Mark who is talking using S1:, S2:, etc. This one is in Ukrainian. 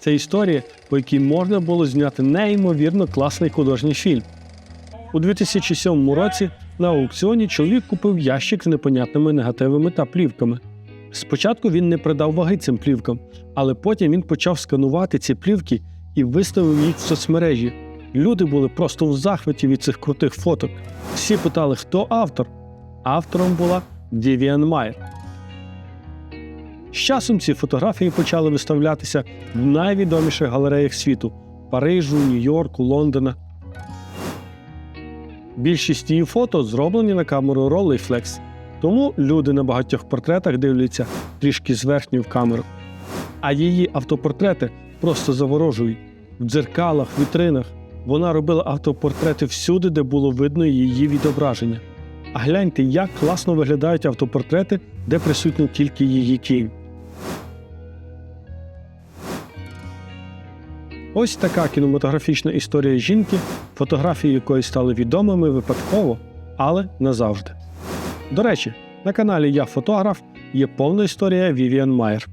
S1: Це історія, по якій можна було зняти неймовірно класний художній фільм. У 2007 році на аукціоні чоловік купив ящик з непонятними негативами та плівками. Спочатку він не придав ваги цим плівкам, але потім він почав сканувати ці плівки і виставив їх в соцмережі. Люди були просто в захваті від цих крутих фоток. Всі питали, хто автор. Автором була Дівіан Майер. З часом ці фотографії почали виставлятися в найвідоміших галереях світу Парижу, Нью-Йорку, Лондона. Більшість її фото зроблені на камеру Rolleiflex, тому люди на багатьох портретах дивляться трішки зверхньо в камеру. А її автопортрети просто заворожують в дзеркалах, вітринах. Вона робила автопортрети всюди, де було видно її відображення. А гляньте, як класно виглядають автопортрети, де присутні тільки її кінь. Ось така кінематографічна історія жінки, фотографії якої стали відомими випадково, але назавжди. До речі, на каналі Я фотограф є повна історія Вівіан Майер.